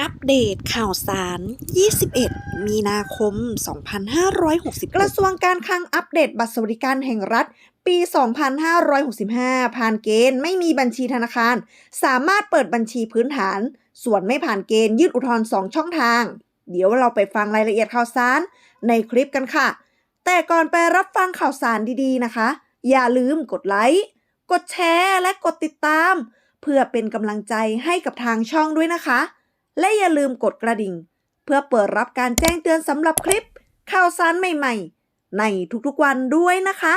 อัปเดตข่าวสาร 21 มีนาคม 2560 กระทรวงการคลังอัปเดตบัตรสวัสดิการแห่งรัฐ ปี 2565 ผ่านเกณฑ์ไม่มีบัญชีธนาคาร สามารถเปิดบัญชีพื้นฐาน ส่วนไม่ผ่านเกณฑ์ยื่นอุทธรณ์2ช่องทาง เดี๋ยวเราไปฟังรายละเอียดข่าวสารในคลิปกันค่ะ แต่ก่อนไปรับฟังข่าวสารดีๆนะคะ อย่าลืมกดไลค์ กดแชร์ และกดติดตาม เพื่อเป็นกำลังใจให้กับทางช่องด้วยนะคะ และอย่าลืมกดกระดิ่ง เพื่อเปิดรับการแจ้งเตือนสำหรับคลิป ข่าวสารใหม่ๆ ในทุกๆวันด้วยนะคะ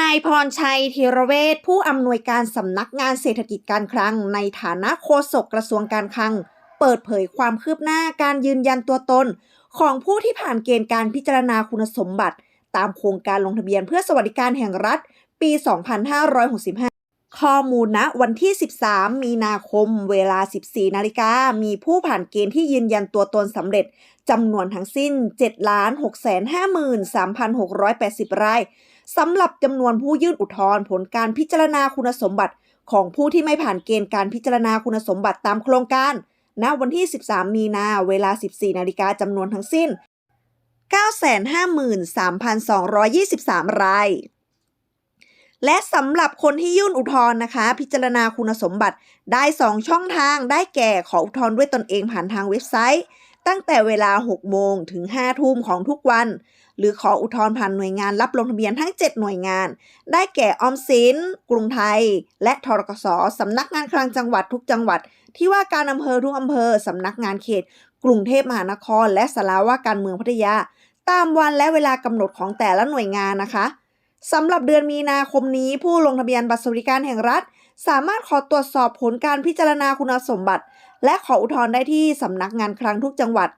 นายพรชัยธีรเวชผู้อำนวยการสำนักงานเศรษฐกิจการคลัง ในฐานะโฆษกกระทรวงการคลัง เปิดเผยความคืบหน้าการยืนยันตัวตน ของผู้ที่ผ่านเกณฑ์การพิจารณาคุณสมบัติ ตามโครงการลงทะเบียนเพื่อสวัสดิการแห่งรัฐ ปี 2565 ข้อมูลณวันที่ 13 มีนาคมเวลา 14 นาฬิกา มีผู้ผ่านเกณฑ์ที่ยืนยันตัวตนสำเร็จจำนวนทั้งสิ้น 7,653,680 รายสำหรับจำนวนผู้ยื่นอุทธรณ์ผลการพิจารณาคุณสมบัติ ของผู้ที่ไม่ผ่านเกณฑ์การพิจารณาคุณสมบัติตามโครงการณวันที่ 13 มีนาเวลา 14 นาฬิกาจำนวนทั้งสิ้น 953,223 ราย และสำหรับคนที่ยื่นอุทธรณ์นะคะ พิจารณาคุณสมบัติได้ 2 ช่องทางได้แก่ขออุทธรณ์ด้วยตนเองผ่านทางเว็บไซต์ ตั้งแต่เวลา 6 โมงถึง 5 ทุ่มของทุกวัน หรือขออุทธรณ์ผ่านหน่วยงานรับลงทะเบียนทั้ง 7 หน่วยงาน ได้แก่ออมสิน กรุงไทย และทรกสสำนักงานคลังจังหวัดทุกจังหวัด ที่ว่าการอำเภอทุกอำเภอสำนักงานเขต กรุงเทพมหานคร และสาราว่าการเมืองพัทยา ตามวันและเวลากำหนดของแต่ละหน่วยงานนะคะ สำหรับเดือนมีนาคมนี้ผู้ลงทะเบียนบัตรสวัสดิการแห่งรัฐ สามารถขอตรวจสอบผลการพิจารณาคุณสมบัติ และขออุทธรณ์ได้ที่สำนักงานคลังทุกจังหวัด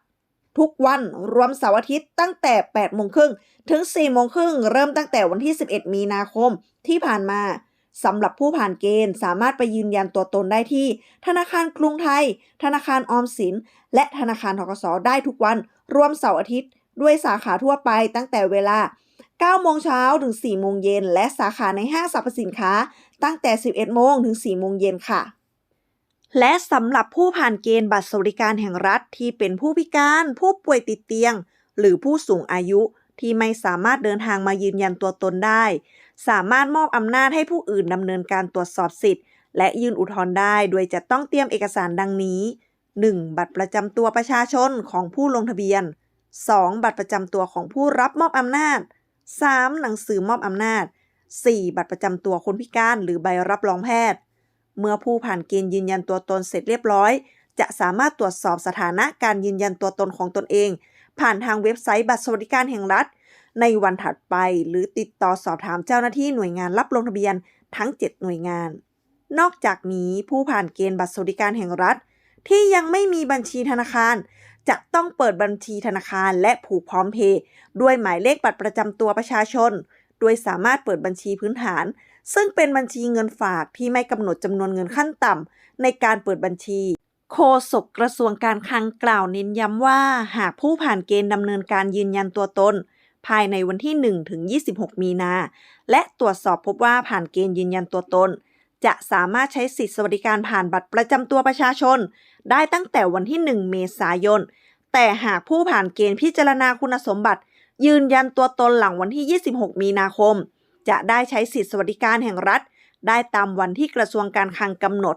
ทุกวันรวมเสาร์อาทิตย์ตั้งแต่ 8 โมงครึ่งถึง 4 โมงครึ่งเริ่มตั้งแต่วันที่ 11 มีนาคมที่ผ่านมาสำหรับผู้ผ่านเกณฑ์สามารถไปยืนยันตัวตนได้ที่ ธนาคารกรุงไทย ธนาคารออมสิน และธนาคารทกสได้ทุกวัน รวมเสาร์อาทิตย์ ด้วยสาขาทั่วไปตั้งแต่เวลา 9 โมงเช้าถึง 4 โมงเย็น และสาขาในห้างสรรพสินค้า ตั้งแต่ 11 โมงถึง 4 โมงเย็นค่ะ และสำหรับผู้ผ่านเกณฑ์บัตรสวัสดิการแห่งรัฐที่เป็นผู้พิการ ผู้ป่วยติดเตียง หรือผู้สูงอายุที่ไม่สามารถเดินทางมายืนยันตัวตนได้ สามารถมอบอำนาจให้ผู้อื่นดำเนินการตรวจสอบสิทธิ์ และยื่นอุทธรณ์ได้ โดยจะต้องเตรียมเอกสารดังนี้ 1. บัตรประจำตัวประชาชนของผู้ลงทะเบียน 2. บัตรประจำตัวของผู้รับมอบอำนาจ 3. หนังสือมอบอำนาจ 4. บัตรประจำตัวคนพิการหรือใบรับรองแพทย์ เมื่อผู้ผ่านเกณฑ์ยืนยันตัวตนเสร็จเรียบร้อย จะสามารถตรวจสอบสถานะการยืนยันตัวตนของตนเอง ผ่านทางเว็บไซต์บัตรสวัสดิการแห่งรัฐ ในวันถัดไปหรือติดต่อสอบถามเจ้าหน้าที่หน่วยงานรับลงทะเบียนทั้ง 7 หน่วยงาน นอกจากนี้ผู้ผ่านเกณฑ์บัตรสวัสดิการแห่งรัฐ ที่ยังไม่มีบัญชีธนาคาร จะต้องเปิดบัญชีธนาคารและผูกพร้อมเพย์ด้วยหมายเลขบัตรประจำตัวประชาชน โดยสามารถเปิดบัญชีพื้นฐาน ซึ่งเป็นบัญชีเงินฝากที่ไม่กำหนดจำนวนเงินขั้นต่ำในการเปิดบัญชี โฆษกกระทรวงการคลังกล่าวเน้นย้ำว่า หากผู้ผ่านเกณฑ์ดำเนินการยืนยันตัวตนภายในวันที่ 1 ถึง 26 มีนา และตรวจสอบพบว่าผ่านเกณฑ์ยืนยันตัวตน จะสามารถใช้สิทธิสวัสดิการผ่านบัตรประจำตัวประชาชน ได้ตั้งแต่วันที่ 1 เมษายน แต่หากผู้ผ่านเกณฑ์พิจารณาคุณสมบัติ ยืนยันตัวตนหลังวันที่ 26 มีนาคม จะได้ใช้สิทธิสวัสดิการแห่งรัฐ ได้ตามวันที่กระทรวงการคลังกำหนด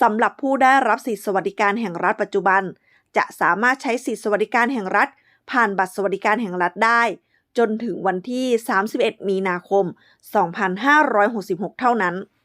สำหรับผู้ได้รับสิทธิสวัสดิการแห่งรัฐปัจจุบัน จะสามารถใช้สิทธิสวัสดิการแห่งรัฐ ผ่านบัตรสวัสดิการแห่งรัฐได้ จนถึงวันที่ 31 มีนาคม 2566 เท่านั้น